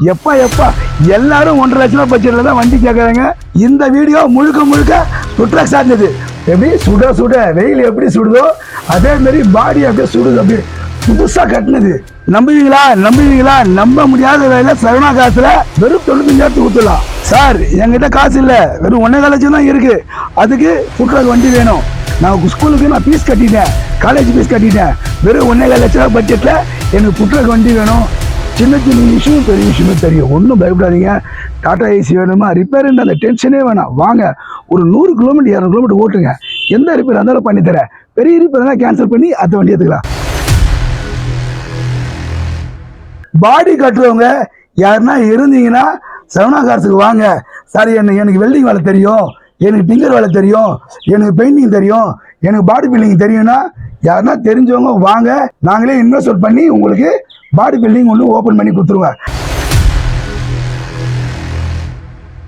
எப்பா எப்பா? எல்லாரும் ஒன்றரை லட்ச ரூபாய் பட்ஜெட்ல தான் வண்டி கேட்குறாங்க இந்த வீடியோ முழுக்க முழுக்க சுற்றாக் சார்ந்தது. எப்படி? சுட சுட. வெயில் எப்படி சுடுதோ அதே மாதிரி பாடி அப்படியே சுடுது அப்படியே. புதுசா கட்டினது. நம்புவீங்களா? நம்புவீங்களா? நம்ப முடியாத வேலை சரவணா காசுல வெறும் தொண்ணூத்தஞ்சாயிரத்து ஊத்தலாம் சார் என்கிட்ட காசு இல்ல. வெறும் ஒன்னே லட்சம் தான் இருக்கு. அதுக்கு சுற்றுலாக்கு வண்டி வேணும். நான் ஸ்கூலுக்கு நான் ஃபீஸ் கட்டிட்டேன். காலேஜ் ஃபீஸ் கட்டிட்டேன். வெறும் ஒன்னே லட்ச ரூபா பட்ஜெட்ல எனக்கு புற்றுலாக்கு வண்டி வேணும். சின்ன சின்ன விஷயம் பெரிய இஷ்யூமே தெரியும். ஒன்றும் பயப்படாதீங்க. டாடா ஏசி வேணுமா? ரிப்பேர் அந்த டென்ஷனே வேணாம். வாங்க. ஒரு நூறு கிலோமீட்டர் இரநூறு கிலோமீட்டர் ஓட்டுங்க. எந்த ரிப்பேர் இருந்தாலும் பண்ணி தரேன் பெரிய ரிப்பேர் கேன்சல் பண்ணி அந்த வண்டி எடுத்துக்கலாம். பாடி கட்டுறவங்க யாருன்னா இருந்தீங்கன்னா சரவணா கார்ஸுக்கு வாங்க. சார் என்ன எனக்கு வெல்டிங் வேலை தெரியும். எனக்கு டிங்கர் வேலை தெரியும். எனக்கு பெயிண்டிங் தெரியும். எனக்கு பாடி பில்டிங் தெரியும்னா யாருன்னா தெரிஞ்சவங்க வாங்க. நாங்களே இன்வெஸ்ட் பண்ணி உங்களுக்கு பாடி பில்டிங் ஒன்று ஓப்பன் பண்ணி கொடுத்துருவேன்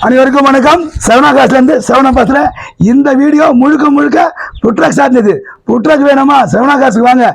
அனைவருக்கும் வணக்கம். செவனா காசுலேருந்து செவனா பாசுறேன் இந்த வீடியோ முழுக்க முழுக்க புட்ராக் சார்ந்தது புட்ராக் வேணுமா? செவனா காசுக்கு வாங்க.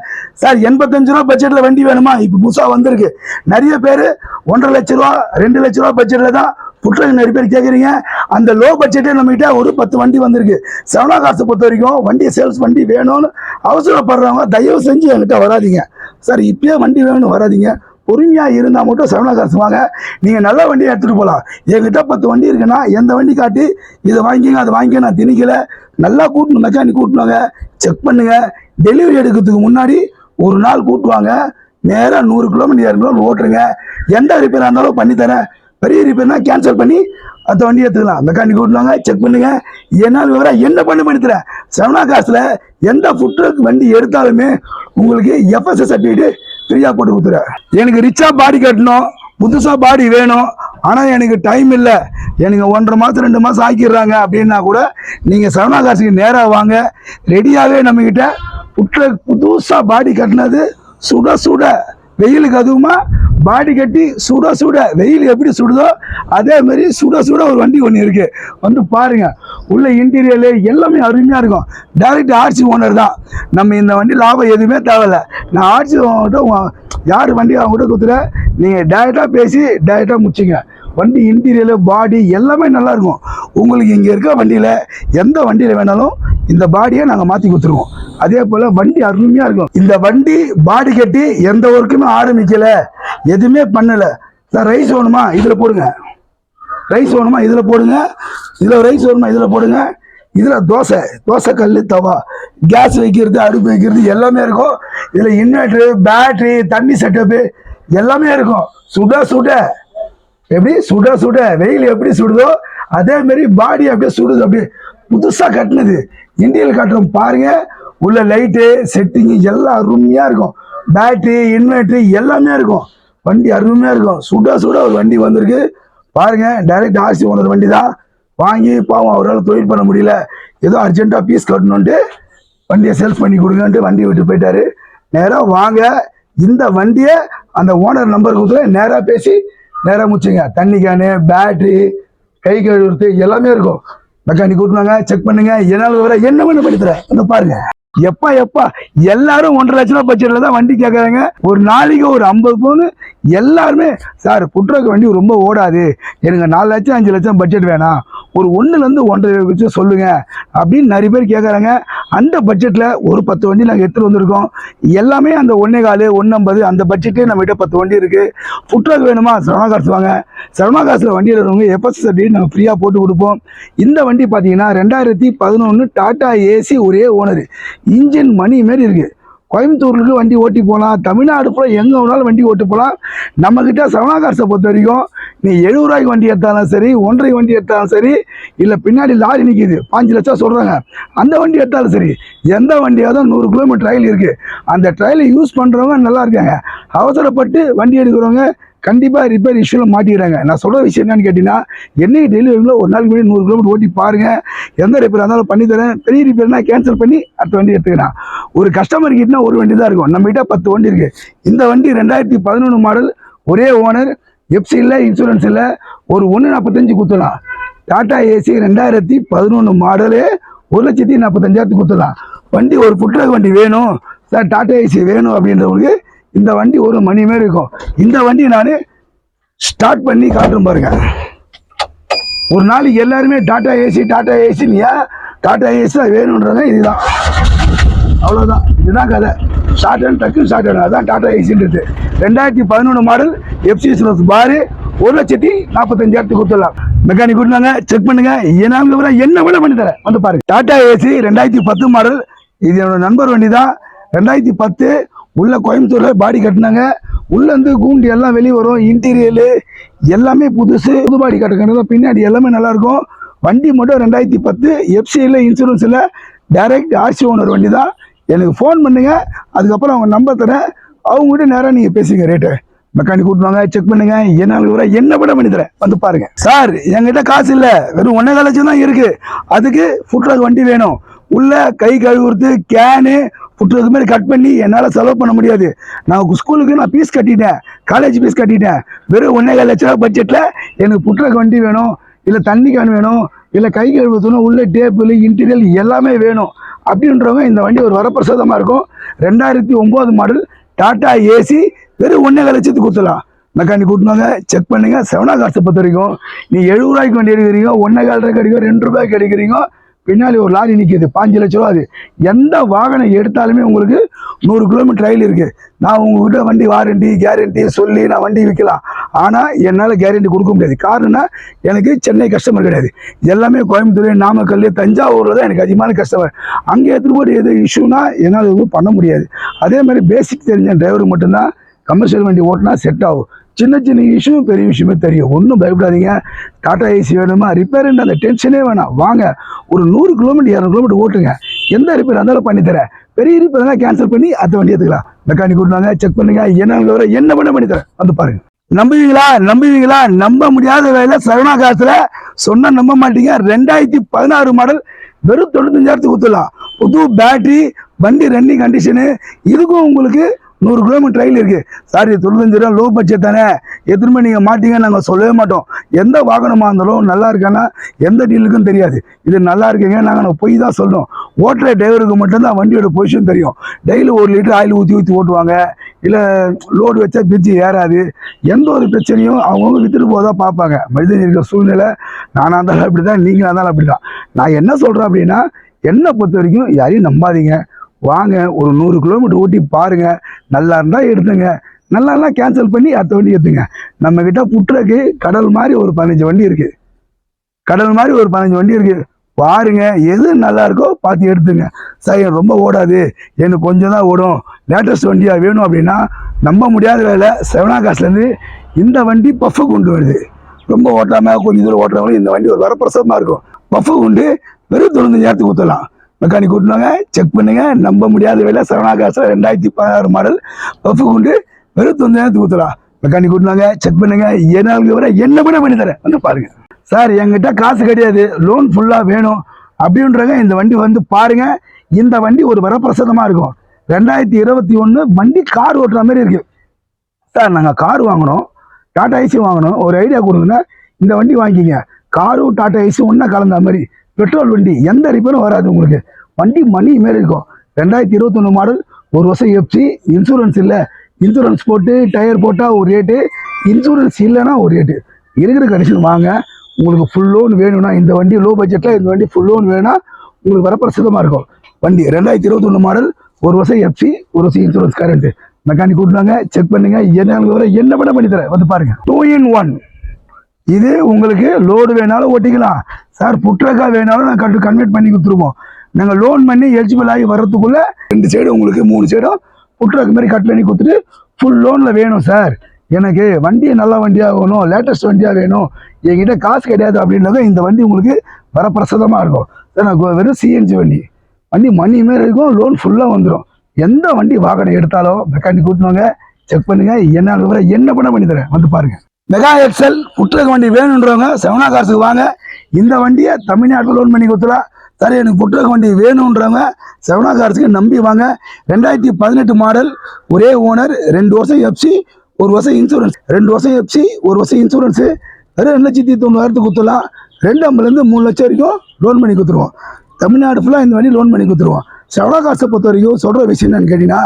சார் எண்பத்தஞ்சு ரூபா பட்ஜெட்டில் வண்டி வேணுமா? இப்போ புதுசாக வந்திருக்கு. நிறைய பேர் ஒன்றரை லட்ச ரூபா ரெண்டு லட்ச ரூபா பட்ஜெட்டில் தான் புட்ராக் நிறைய பேர் கேட்குறீங்க அந்த லோ பட்ஜெட்டே நம்மகிட்ட ஒரு பத்து வண்டி வந்திருக்கு. செவனா காசை பொறுத்த வரைக்கும் வண்டி சேல்ஸ் வண்டி வேணும்னு அவசரப்படுறவங்க தயவு செஞ்சு என்கிட்ட வராதீங்க. சார் இப்பயே வண்டி வேணும்னு வராதிங்க. பொறுமையாக இருந்தால் மட்டும் சரவணா காசு வாங்க நீங்கள் நல்ல வண்டியை எடுத்துகிட்டு போகலாம் என்கிட்ட பத்து வண்டி இருக்குன்னா எந்த வண்டி காட்டி இதை வாங்கிங்க அதை வாங்கி நான் திணிக்கல. நல்லா கூட்டணும் மெக்கானிக் கூட்டினாங்க. செக் பண்ணுங்கள் டெலிவரி எடுக்கிறதுக்கு முன்னாடி ஒரு நாள் கூட்டுவாங்க. நேராக நூறு கிலோமீட்டர் இரநூறு கிலோமீட்டர் ஓட்டுருங்க. எந்த ரிப்பேராக இருந்தாலும் பண்ணித்தரேன் பெரிய ரிப்பேர்னா கேன்சல் பண்ணி அந்த வண்டி எடுத்துக்கலாம். மெக்கானிக் கூட்டுவாங்க செக் பண்ணுங்கள் என்னால் விவரம் என்ன பண்ணி பண்ணித்தரேன் தரேன் காசில் எந்த ஃபுட் ட்ரக் வண்டி எடுத்தாலுமே உங்களுக்கு எஃப்எஸ்எஸ் சர்டிஃபிகேட் ஃப்ரீயாக போட்டு கொடுத்துறேன் எனக்கு ரிச்சாக பாடி கட்டணும் புதுசாக பாடி வேணும் ஆனால் எனக்கு டைம் இல்லை. எனக்கு ஒன்றரை மாதம் ரெண்டு மாதம் ஆக்கிடுறாங்க அப்படின்னா கூட நீங்கள் சரவணா காசுக்கு நேராக வாங்க. ரெடியாகவே நம்மக்கிட்ட புற்ற புதுசாக பாடி கட்டினது சுட சுட. வெயிலுக்கு அதுவுமா பாடி கட்டி சுட சுட வெயில் எப்படி சுடுதோ அதே மாதிரி சுட சுட ஒரு வண்டி ஒன்று இருக்குது வந்து பாருங்க. உள்ள இன்டீரியரு எல்லாமே அருமையாக இருக்கும். டைரக்ட் ஆர்சி ஓனர் தான். நம்ம இந்த வண்டி லாபம் எதுவுமே தேவையில்ல. நான் ஆர்சி ஓனர்கிட்ட யார் வண்டி அவங்க கூட கொடுத்துற நீங்கள் டேரெக்டாக பேசி டேரெக்டாக முடிச்சிங்க. வண்டி இன்டீரியர் பாடி எல்லாமே நல்லாயிருக்கும் உங்களுக்கு இங்கே இருக்க வண்டியில் எந்த வண்டியில் வேணாலும் இந்த பாடியை நாங்கள் மாற்றி கொடுத்துருவோம். அதே போல் வண்டி அருமையாக இருக்கும். இந்த வண்டி பாடி கட்டி எந்த ஒர்க்குமே ஆரம்பிக்கலை. எதுவுமே பண்ணலை. சார் ரைஸ் வேணுமா? இதில் போடுங்க. ரைஸ் வேணுமா? இதில் போடுங்க. இதில் ரைஸ் வேணுமா? இதில் போடுங்க. இதில் தோசை. தோசை கல் தவா. கேஸ் வைக்கிறது அடுப்பு வைக்கிறது எல்லாமே இருக்கும். இதில் இன்வெர்ட்ரு பேட்ரி தண்ணி செட்டப்பு எல்லாமே இருக்கும். சுட சுட. எப்படி? சுட சுட. வெயில் எப்படி சுடுதோ அதே மாதிரி பாடி அப்படியே சுடுது. அப்படியே புதுசாக கட்டினது. இந்தியில் கட்டுறோம் பாருங்க. உள்ள லைட்டு செட்டிங்கு எல்லாம் அருமையாக இருக்கும். பேட்ரி இன்வெர்ட்ரு எல்லாமே இருக்கும். வண்டி அருமையாக இருக்கும். சுட சுட ஒரு வண்டி வந்திருக்கு. பாருங்க டைரக்ட் ஆர்சி ஓனர் வண்டி தான் வாங்கி பாவம் அவரால் தொழில் பண்ண முடியல. ஏதோ அர்ஜென்ட்டாக பீஸ் கட்டணுன்ட்டு வண்டியை சேல்ஸ் பண்ணி கொடுங்கன்ட்டு வண்டியை விட்டு போயிட்டாரு. நேராக வாங்க. இந்த வண்டியை அந்த ஓனர் நம்பர் கொடுத்து நேராக பேசி நேராக முடிச்சுங்க. தண்ணி கேனு பேட்ரி கை கழுவுறது எல்லாமே இருக்கும். மெக்கானிக் கூட்டுவாங்க செக் பண்ணுங்க. என்னால் விவரம் என்ன பண்ண பண்ணி வந்து பாருங்க. எப்பா எப்பா எல்லாரும் ஒன்றரை லட்ச ரூபாய் பட்ஜெட்ல தான் வண்டி கேட்கறாங்க ஒரு நாளைக்கு ஒரு ஐம்பது பவுன் எல்லாருமே சார் புட்ரக் வண்டி ரொம்ப ஓடாது. எனக்கு நாலு லட்சம் அஞ்சு லட்சம் பட்ஜெட் வேணாம். ஒரு ஒன்றுலேருந்து ஒன்றரை லட்சம் சொல்லுங்க. அப்படின்னு நிறைய பேர் கேட்குறாங்க அந்த பட்ஜெட்டில் ஒரு பத்து வண்டி நாங்கள் எடுத்துகிட்டு வந்திருக்கோம். எல்லாமே அந்த ஒன்றே காலு ஒன்றம்பது அந்த பட்ஜெட்லேயே நம்மகிட்ட பத்து வண்டி இருக்குது ஃபுட்ரக் வேணுமா? சரவணா காசு வாங்க. சரவணா காசில் வண்டி எடுக்கிறவங்க எஃப்எஸ் அப்படின்னு நாங்கள் ஃப்ரீயாக போட்டு கொடுப்போம். இந்த வண்டி பார்த்தீங்கன்னா ரெண்டாயிரத்தி பதினொன்று டாட்டா ஏசி ஒரே ஓனர். இன்ஜின் மணி மாரி இருக்குது கோயம்புத்தூருக்கு வண்டி ஓட்டி போகலாம் தமிழ்நாடு கூட எங்கே வேணாலும் வண்டி ஓட்டி போகலாம் நம்மக்கிட்ட சரவணா காசை பொறுத்த வரைக்கும் நீ எழுபது ரூபாய்க்கு வண்டி எடுத்தாலும் சரி ஒன்றரை வண்டி எடுத்தாலும் சரி இல்லை பின்னாடி லாரி நிற்கிது பாஞ்சு லட்சம் சொல்கிறாங்க அந்த வண்டி எடுத்தாலும் சரி எந்த வண்டியாக தான் நூறு கிலோமீட்டர் ட்ரையல் இருக்குது அந்த ட்ரையலை யூஸ் பண்ணுறவங்க நல்லா இருக்காங்க. அவசரப்பட்டு வண்டி எடுக்கிறவங்க கண்டிப்பாக ரிப்பேர் இஷ்யூவில் மாட்டிக்கிறாங்க. நான் சொல்கிற விஷயம் என்னன்னு கேட்டிங்கன்னா என்னைக்கு டெலிவரியில் ஒரு நாளைக்கு முன்னாடி நூறு கிலோமீட்டர் ஓட்டி பாருங்கள் எந்த ரிப்பேர் இருந்தாலும் பண்ணித்தரேன். பெரிய ரிப்பேர்னால் கேன்சல் பண்ணி அடுத்த வண்டி எடுத்துக்கிறேன் ஒரு கஸ்டமர் கிட்டனா ஒரு வண்டி தான் இருக்கும். நம்மகிட்ட பத்து வண்டி இருக்குது இந்த வண்டி ரெண்டாயிரத்தி பதினொன்று மாடல் ஒரே ஓனர் எஃப்சி இல்லை இன்சூரன்ஸ் இல்லை ஒரு ஒன்று நாற்பத்தஞ்சு குத்தலாம். டாடா ஏசி ரெண்டாயிரத்தி பதினொன்று மாடலே ஒரு லட்சத்தி நாற்பத்தஞ்சாயிரத்துக்கு குத்தலாம். வண்டி ஒரு ஃபுட்ரக் வண்டி வேணும். சார் டாடா ஏசி வேணும் அப்படின்றவங்களுக்கு இந்த வண்டி ஒரு மணி மாரி இருக்கும். இந்த வண்டி நான் ஸ்டார்ட் பண்ணி காட்டுறோம் பாருங்க. ஒரு நாளைக்கு எல்லாருமே டாடா ஏசி டாடா ஏசின்னு ஏன் டாடா ஏசி தான் வேணுன்றத இதுதான். அவ்வளோதான் இதுதான் கதை. ஷார்டன் டக்கு ஷார்டன் அதான் டாடா ஏசின்றது ரெண்டாயிரத்தி பதினொன்று மாடல் எஃப்சி ஸ்லோஸ் பாரு. ஒரு லட்சத்தி நாற்பத்தஞ்சாயிரத்துக்கு கொடுத்துடலாம். மெக்கானிக் கொடுத்தாங்க செக் பண்ணுங்க. என்ன விவரம் என்ன விட பண்ணி தரேன்? வந்து பாருங்க டாடா ஏசி ரெண்டாயிரத்தி பத்து மாடல் இது என்னோட நண்பர் வண்டி தான் ரெண்டாயிரத்தி பத்து உள்ள கோயம்புத்தூரில் பாடி கட்டினாங்க. உள்ளேருந்து கூண்டு எல்லாம் வெளியே வரும். இன்டீரியரு எல்லாமே புதுசு. புது பாடி கட்டுறது பின்னாடி எல்லாமே நல்லாயிருக்கும் வண்டி மட்டும் ரெண்டாயிரத்தி பத்து எஃப்சியில் இன்சூரன்ஸில் டைரக்ட் ஆர்சி ஓனர் வண்டி தான் எனக்கு ஃபோன் பண்ணுங்க அதுக்கப்புறம் அவங்க நம்பர் தரேன். அவங்ககிட்ட நேராக நீங்கள் பேசுங்க ரேட்டு மெக்கானிக் கூட்டுவாங்க செக் பண்ணுங்க. என்ன விவரம் என்ன விட பண்ணி தரேன்? வந்து பாருங்க. சார் என்கிட்ட காசு இல்லை. வெறும் ஒன்றே கால் லட்சம் தான் இருக்கு. அதுக்கு ஃபுட்ராக் வண்டி வேணும். உள்ள கை கழுவுறது கேனு ஃபுட்ராக் மாதிரி கட் பண்ணி என்னால் செலவு பண்ண முடியாது. நான் ஸ்கூலுக்கு நான் ஃபீஸ் கட்டிட்டேன். காலேஜ் ஃபீஸ் கட்டிட்டேன். வெறும் ஒன்றே கால் லட்ச ரூபா பட்ஜெட்டில் எனக்கு ஃபுட்ராக் வண்டி வேணும். இல்லை தண்ணி கேன் வேணும். இல்லை கை கழுவுத்தணும் உள்ள டேபிள் இன்டீரியல் எல்லாமே வேணும். அப்படின்றவங்க இந்த வண்டி ஒரு வரப்பிரசாதமாக இருக்கும். ரெண்டாயிரத்தி ஒம்பது மாடல் டாட்டா ஏசி வெறும் ஒன்றே லட்சத்துக்கு கொடுத்துலாம் மெக்கானிக் கூட்டினாங்க செக் பண்ணுங்க. செவனா காசை பொறுத்த வரைக்கும் நீ எழுபது ரூபாய்க்கு வண்டி எடுக்கிறீங்க ஒன்றே கால் ரூபாய் கிடைக்கும் ரெண்டு ரூபாய்க்கு எடுக்கிறீங்க பின்னாடி ஒரு லாரி நிற்கிது பாஞ்சு லட்ச ரூபா அது. எந்த வாகனம் எடுத்தாலுமே உங்களுக்கு நூறு கிலோமீட்டர் ரயில் இருக்கு. நான் உங்ககிட்ட வண்டி வாரண்டி கேரண்டி சொல்லி நான் வண்டி விற்கலாம் ஆனால் என்னால் கேரண்டி கொடுக்க முடியாது. காரணம்னா எனக்கு சென்னை கஸ்டமர் கிடையாது. எல்லாமே கோயம்புத்தூர் நாமக்கல் தஞ்சாவூரில் தான் எனக்கு அதிகமான கஸ்டமர் அங்கே எடுத்துகிட்டு போய் எது இஷ்யூனா என்னால் எதுவும் பண்ண முடியாது. அதே மாதிரி பேசிக் தெரிஞ்ச டிரைவர் மட்டும்தான் கமர்ஷியல் வண்டி ஓட்டினா செட் ஆகும். சின்ன சின்ன இஷ்யூ பெரிய விஷயமே தெரியும். ஒன்றும் பயப்படாதீங்க. டாட்டா ஏசி வேணுமா? ரிப்பேருன்ற அந்த டென்ஷனே வேணாம். வாங்க. ஒரு நூறு கிலோமீட்டர் இரநூறு கிலோமீட்டர் ஓட்டுங்க. எந்த ரிப்பேர் இருந்தாலும் பண்ணித்தரேன் பெரிய ரிப்பேர் தான் கேன்சல் பண்ணி அடுத்த வண்டி எடுத்துக்கலாம். மெக்கானிக் கூட்டினாங்க செக் பண்ணுங்க. என்ன விவரம் என்ன பண்ண பண்ணித்தரேன் வந்து பாருங்க. நம்புவீங்களா? நம்புவீங்களா? நம்ப முடியாத வேலை சரவணா காசுல. சொன்னா நம்ப மாட்டீங்க. ரெண்டாயிரத்தி பதினாறு மாடல் வெறும் தொண்ணூத்தஞ்சாயிரத்துக்கு ஊற்றலாம் புது பேட்டரி வண்டி ரன்னிங் கண்டிஷனு இதுக்கும் உங்களுக்கு நூறு கிலோமீட்டர் ரயில் இருக்குது சார் இது தொண்ணூத்தஞ்சு ரூபா லோ பட்ஜெட் தானே. எத்தனை நீங்கள் மாட்டீங்க நாங்கள் சொல்லவே மாட்டோம். எந்த வாகனமாக இருந்தாலும் நல்லா இருக்கான்னா எந்த டீலுக்கும் தெரியாது. இது நல்லா இருக்கீங்க. நாங்கள் போய் தான் சொல்லணும். ஓட்டுற டிரைவருக்கு மட்டும்தான் வண்டியோட பொசிஷன் தெரியும். டெய்லி ஒரு லிட்டர் ஆயில் ஊற்றி ஊற்றி ஓட்டுவாங்க. இல்லை லோடு வச்சா பிரிட்ஜு ஏறாது. எந்த ஒரு பிரச்சனையும் அவங்கவுங்க வித்துட்டு போதா பார்ப்பாங்க. மனிதன் இருக்கிற சூழ்நிலை நானாக இருந்தாலும் அப்படி தான் நீங்களாக இருந்தாலும் அப்படி தான் நான் என்ன சொல்கிறேன் அப்படின்னா என்னை பொறுத்த வரைக்கும் யாரையும் நம்பாதீங்க. வாங்க ஒரு நூறு கிலோமீட்டர் ஓட்டி பாருங்க. நல்லா இருந்தால் எடுத்துங்க. நல்லா இருந்தால் கேன்சல் பண்ணி அடுத்த வண்டி எடுத்துங்க நம்ம கிட்ட புற்றுக்கு கடல் மாதிரி ஒரு பதினஞ்சு வண்டி இருக்கு. கடல் மாதிரி ஒரு பதினஞ்சு வண்டி இருக்கு. பாருங்க எது நல்லா இருக்கோ பார்த்து எடுத்துங்க. சார் எனக்கு ரொம்ப ஓடாது. எனக்கு கொஞ்சம் தான் ஓடும். லேட்டஸ்ட் வண்டியாக வேணும் அப்படின்னா நம்ப முடியாத வேலை செவனா காசுலேருந்து இந்த வண்டி பஃபு கொண்டு வருது. ரொம்ப ஓட்டாமல் கொஞ்சம் தூரம் ஓட்டுறவங்களும் இந்த வண்டி ஒரு வரப்பிரசமாக இருக்கும். பஃபு கொண்டு வெறும் தொண்ணூத்தஞ்சாயிரத்துக்கு ஊற்றலாம் மெக்கானிக் கூட்டினாங்க செக் பண்ணுங்க. நம்ப முடியாத வேலை செவனா காசில் ரெண்டாயிரத்தி பதினாறு மாடல் பஃபு கொண்டு வெறும் தொண்ணூறாயிரத்துக்கு ஊற்றலாம் மெக்கானிக் கூட்டினாங்க செக் பண்ணுங்க. என்ன வர என்ன கூட பண்ணி தரேன் வந்து பாருங்க. சார் என்கிட்ட காசு கிடையாது. லோன் ஃபுல்லாக வேணும். அப்படின்றவங்க இந்த வண்டி வந்து பாருங்க. இந்த வண்டி ஒரு வரப்பிரசாதமாக இருக்கும். ரெண்டாயிரத்தி இருபத்தி ஒன்று வண்டி கார் ஓட்டுற மாதிரி இருக்கு. சார் நாங்கள் கார் வாங்கினோம் டாடா ஏசி வாங்கினோம் ஒரு ஐடியா கொடுங்கன்னா இந்த வண்டி வாங்கிக்கிங்க. காரும் டாடா ஐசி ஒன்றா கலந்த மாதிரி. பெட்ரோல் வண்டி எந்த ரிப்பேரும் வராது உங்களுக்கு. வண்டி மணி மாரி இருக்கும். ரெண்டாயிரத்தி இருபத்தொன்று மாடல் ஒரு வருஷம் எஃப்சி இன்சூரன்ஸ் இல்லை. இன்சூரன்ஸ் போட்டு டயர் போட்டால் ஒரு ரேட்டு இன்சூரன்ஸ் இல்லைன்னா ஒரு ரேட்டு இருக்கிற கண்டிஷன் வாங்க. உங்களுக்கு ஃபுல் லோன் வேணும்னா இந்த வண்டி லோ பட்ஜெட்டில் இந்த வண்டி ஃபுல் லோன் வேணும்னா உங்களுக்கு வரப்பிரசிதமாக இருக்கும். வண்டி ரெண்டாயிரத்தி இருபத்தொன்று மாடல் ஒரு வருஷம் எஃப்சி ஒரு வருஷம் இன்சூரன்ஸ் கரண்ட்டு மெக்கானிக் கூட்டுவாங்க செக் பண்ணுங்கள் என்ன வர என்ன பண்ண பண்ணி தரேன். வந்து பாருங்கள் டூ இன் ஒன் இது உங்களுக்கு லோடு வேணாலும் ஓட்டிக்கலாம். சார் புட்ரக்கா வேணாலும் நான் கட்டு கன்வெர்ட் பண்ணி கொடுத்துருவோம். நாங்கள் லோன் பண்ணி எலிஜிபிள் ஆகி வர்றதுக்குள்ளே ரெண்டு சைடு உங்களுக்கு மூணு சைடும் புட்ரக்கு மாதிரி கட் பண்ணி கொடுத்துட்டு ஃபுல் லோனில் வேணும் சார் எனக்கு வண்டி நல்ல வண்டியாக வேணும் லேட்டஸ்ட் வண்டியாக வேணும். என்கிட்ட காசு கிடையாது அப்படின்னாக்க இந்த வண்டி உங்களுக்கு வரப்பிரசாதமாக இருக்கும். சார் நான் வெறும் சிஎன்ஜி வண்டி. வண்டி மணி மாரி இருக்கும் லோன் ஃபுல்லாக வந்துடும் எந்த வண்டி வாகனம் எடுத்தாலும் மெக்கானிக் கூட்டினாங்க செக் பண்ணுங்கள் என்ன என்ன பண்ண பண்ணி தரேன்? வந்து பாருங்கள் மெகா எக்ஸல் புட்ரக் வண்டி வேணுன்றவங்க செவனா காசுக்கு வாங்க. இந்த வண்டியை தமிழ்நாட்டில் லோன் பண்ணி கொடுத்துலாம் சரி எனக்கு புட்ரக் வண்டி வேணுன்றவங்க செவனா காசுக்கு நம்பி வாங்க. ரெண்டாயிரத்தி பதினெட்டு மாடல் ஒரே ஓனர் ரெண்டு வருஷம் எஃப்சி ஒரு வருஷம் இன்சூரன்ஸ் ரெண்டு வருஷம் எஃப்சி ஒரு வருஷம் இன்சூரன்ஸு வெறும் ரெண்டு லட்சத்தி தொண்ணூறாயிரத்துக்கு கொடுத்துலாம் ரெண்டு ஐம்பதுலேருந்து மூணு லட்சம் வரைக்கும் லோன் பண்ணி கொடுத்துருவோம். தமிழ்நாடு ஃபுல்லாக இந்த வண்டி லோன் பண்ணி கொடுத்துருவோம். செவனா காசை பொறுத்த வரைக்கும் சொல்கிற விஷயம் என்னன்னு கேட்டிங்கன்னா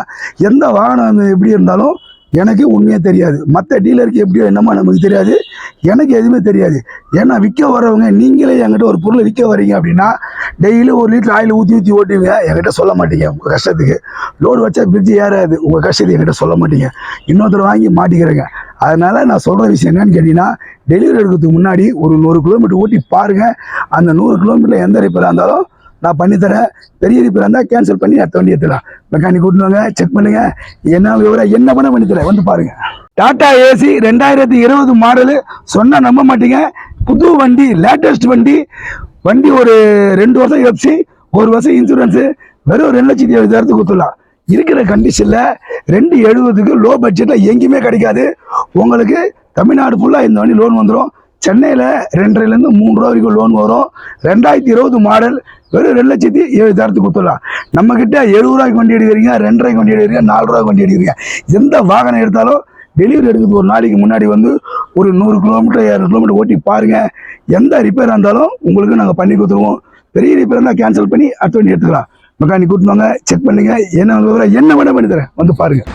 எந்த வாகனம் எப்படி இருந்தாலும் எனக்கு உண்மையாக தெரியாது. மற்ற டீலருக்கு எப்படியோ என்னமோ நமக்கு தெரியாது. எனக்கு எதுவுமே தெரியாது. ஏன்னா விற்க வரவங்க நீங்களே என்கிட்ட ஒரு பொருளை விற்க வரீங்க அப்படின்னா டெய்லி ஒரு லிட்டர் ஆயில் ஊற்றி ஊற்றி ஓட்டுவீங்க. என்கிட்ட சொல்ல மாட்டீங்க. உங்கள் கஷ்டத்துக்கு. லோடு வச்சா பிரிட்ஜ் ஏறாது. உங்கள் கஷ்டத்தை என்கிட்ட சொல்ல மாட்டீங்க. இன்னொருத்தர் வாங்கி மாட்டிக்கிறேங்க. அதனால் நான் சொல்கிற விஷயம் என்னன்னு கேட்டிங்கன்னா டெலிவரி எடுக்கிறதுக்கு முன்னாடி ஒரு நூறு கிலோமீட்டர் ஓட்டி பாருங்கள் அந்த நூறு கிலோமீட்டரில் எந்த ரிப்பேராக இருந்தாலும் நான் பண்ணித்தரேன் பெரிய ரிப்பேர் இருந்தால் கேன்சல் பண்ணி அடுத்த வண்டி எடுத்துக்கலாம் மெக்கானிக் கூட்டினுவாங்க செக் பண்ணுங்க. என்ன விவரம் என்ன பண்ண பண்ணித்தரேன் வந்து பாருங்க. டாடா ஏசி ரெண்டாயிரத்தி இருபது மாடலு சொன்னால் நம்ப மாட்டீங்க. புது வண்டி லேட்டஸ்ட் வண்டி. வண்டி ஒரு ரெண்டு வருஷம் எஃப்சி ஒரு வருஷம் இன்சூரன்ஸு வெறும் ரெண்டு லட்சத்தி எழுபதாயிரத்துக்கு கொடுத்துடலாம். இருக்கிற கண்டிஷனில் ரெண்டு எழுபதுக்கு லோ பட்ஜெட்டில் எங்கேயுமே கிடைக்காது. உங்களுக்கு தமிழ்நாடு ஃபுல்லாக இந்த வண்டி லோன் வந்துடும் சென்னையில் ரெண்டரைலேருந்து மூணு ரூபா வரைக்கும் லோன் வரும். ரெண்டாயிரத்தி இருபது மாடல் வெறும் ரெண்டு லட்சத்தி எழுபதாயிரத்துக்கு கொடுத்துடலாம். நம்மக்கிட்ட எழுபது ரூபாய்க்கு வண்டி எடுக்கிறீங்க ரெண்டரைக்கு வண்டி எடுக்கிறீங்க நாலு ரூபாய்க்கு வண்டி எடுக்கிறீங்க. எந்த வாகனம் எடுத்தாலும் டெலிவரி எடுக்கிறது ஒரு நாளைக்கு முன்னாடி வந்து ஒரு நூறு கிலோமீட்டர் இரநூறு கிலோமீட்டர் ஓட்டி பாருங்கள் எந்த ரிப்பேர் இருந்தாலும் உங்களுக்கு நாங்கள் பண்ணி கொடுத்துருவோம். பெரிய ரிப்பேர் இருந்தால் கேன்சல் பண்ணி அடுத்த வண்டி எடுத்துக்கலாம். மெக்கானிக் கூட்டினாங்க செக் பண்ணுங்கள் என்ன விவரம் என்ன பண்ணி தரேன். வந்து பாருங்கள்